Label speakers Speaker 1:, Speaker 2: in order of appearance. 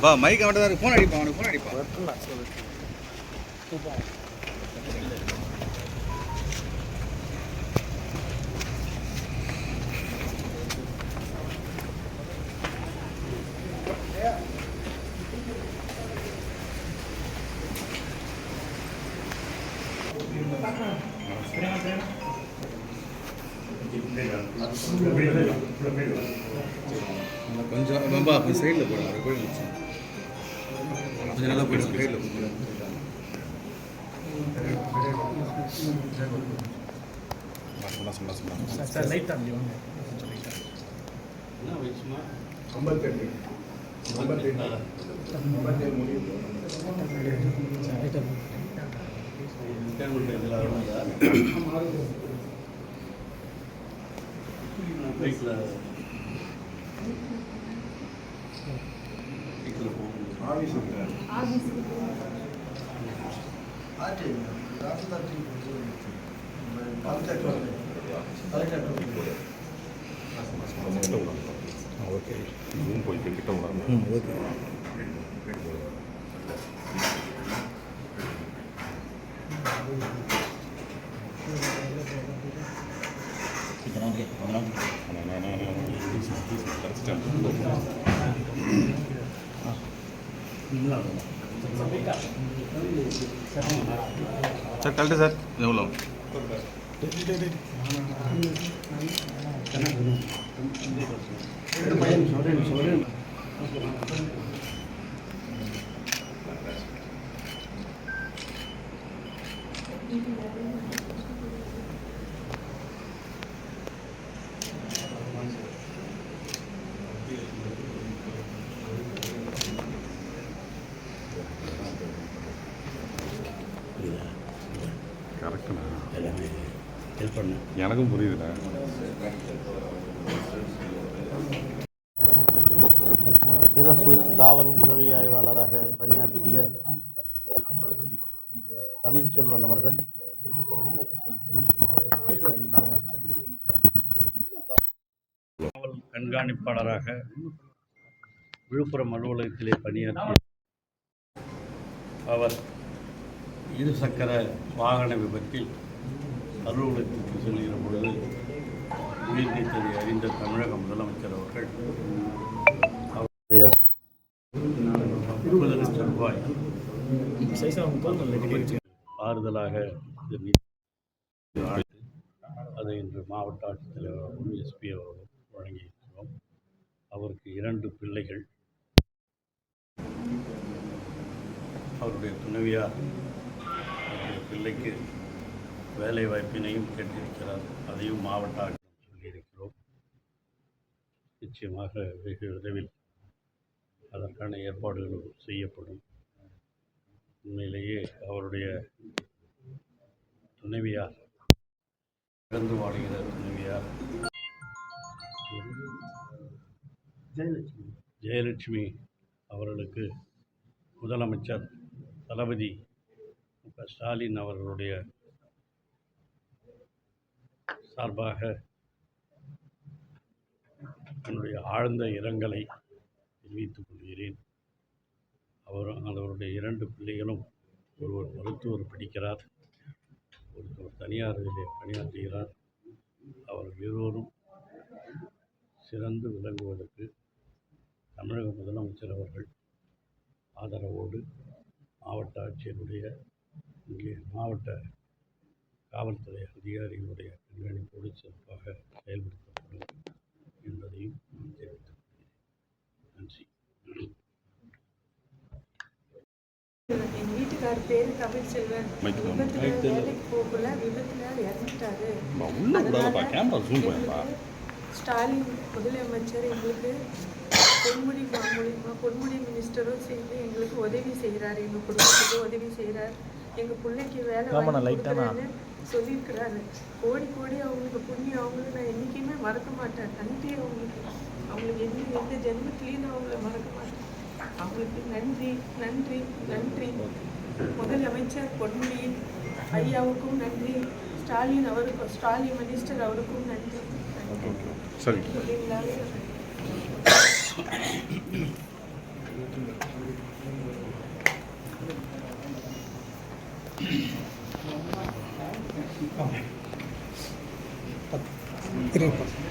Speaker 1: வா மைக் அவன் தான் ஃபோன் அடிப்பான் அவனுக்கு ஃபோன் அடிப்பான் கொஞ்சம் ரொம்ப கொஞ்சம் சைடில் போடுங்க ஒரு கோயில் வச்சு கொஞ்சம் நல்லா போயிடும் சைடில் சொன்னா சொன்னா சொன்னா
Speaker 2: சார் லைட் வாங்க.
Speaker 1: ఓకే రూమ్ పోయి తింటాం ఓకే ఇక్కడ
Speaker 3: ఓకే సార్ కలెక్టర్ సార్ ఎవరు Thank you.
Speaker 2: எல்லாமே ஹெல்ப் பண்ணேன்
Speaker 3: எனக்கும் புரியுதுண்ணா
Speaker 2: சிறப்பு காவல் உதவி ஆய்வாளராக பணியாற்றிய தமிழ்ச்செல்வன் அவர்கள். காவல் கண்காணிப்பாளராக விழுப்புரம் அலுவலகத்திலே பணியாற்றிய அவர் இருசக்கர வாகன விபத்தில் அலுவலகத்திற்கு செல்கிற பொழுது உயிர் நீத்ததை அறிந்த தமிழக முதலமைச்சர் அவர்கள் அவருடைய முப்பது லட்சம் ரூபாய் ஆறுதலாக அதை இன்று மாவட்ட ஆட்சித்தலைவரும் எஸ்பி அவர்களும் வழங்கியிருக்கிறோம். அவருக்கு இரண்டு பிள்ளைகள். அவருடைய துணைவியார் அவருடைய பிள்ளைக்கு வேலை வாய்ப்பினையும் கேட்டிருக்கிறார். அதையும் மாவட்ட ஆட்சியர் சொல்லியிருக்கிறோம். நிச்சயமாக வெகு விரைவில் அதற்கான ஏற்பாடுகளும் செய்யப்படும். உண்மையிலேயே அவருடைய துணைவியார் இறந்து வாடுகிறார் துணைவியார் ஜெயலட்சுமி. ஜெயலட்சுமி அவர்களுக்கு முதலமைச்சர் தளபதி க ஸ்டாலின் அவர்களுடைய சார்பாக என்னுடைய ஆழ்ந்த இரங்கலை தெரிவித்துக் கொள்கிறேன். அவர் அவருடைய இரண்டு பிள்ளைகளும் ஒருவர் மருத்துவர் படிக்கிறார் ஒருத்தர் தனியார் இதிலே பணியாற்றுகிறார். அவர்கள் இருவரும் சிறந்து விளங்குவதற்கு தமிழக முதலமைச்சர் அவர்கள் ஆதரவோடு மாவட்ட ஆட்சியருடைய இங்கே மாவட்ட காவல்துறை அதிகாரிகளுடைய கண்காணிப்போடு சிறப்பாக செயல்படுத்தப்படும் என்பதையும் நான் தெரிவித்துக் கொள்கிறேன். நன்றி.
Speaker 4: எங்க வீட்டுக்கார் பேரு. விபத்துல
Speaker 3: மைக் தான்.
Speaker 4: வேலைக்கு போகல. விபத்துல இறந்துட்டாரு. ஸ்டாலின் முதலமைச்சர் எங்களுக்கு பொன்முடி மா- மூலியமா பொன்முடி மினிஸ்டரும் சேர்ந்து எங்களுக்கு உதவி செய்கிறாரு எங்க குடும்பத்துக்கு உதவி செய்கிறார் எங்க பிள்ளைக்கு வேலை சொல்லியிருக்கிறாரு. கோடி கோடி அவங்களுக்கு புண்ணியம். அவங்களுக்கு நான் என்றைக்குமே மறக்க மாட்டேன். நன்றி அவங்களுக்கு. அவங்களுக்கு எந்த எந்த ஜென்மத்திலையும் நான் அவங்கள மறக்க மாட்டேன். அவங்களுக்கு நன்றி நன்றி நன்றி. முதலமைச்சர் பொன்முடி ஐயாவுக்கும் நன்றி. ஸ்டாலின் அவருக்கும் ஸ்டாலின் மினிஸ்டர் அவருக்கும் நன்றி.
Speaker 3: சரி.
Speaker 4: Okay.
Speaker 5: okay.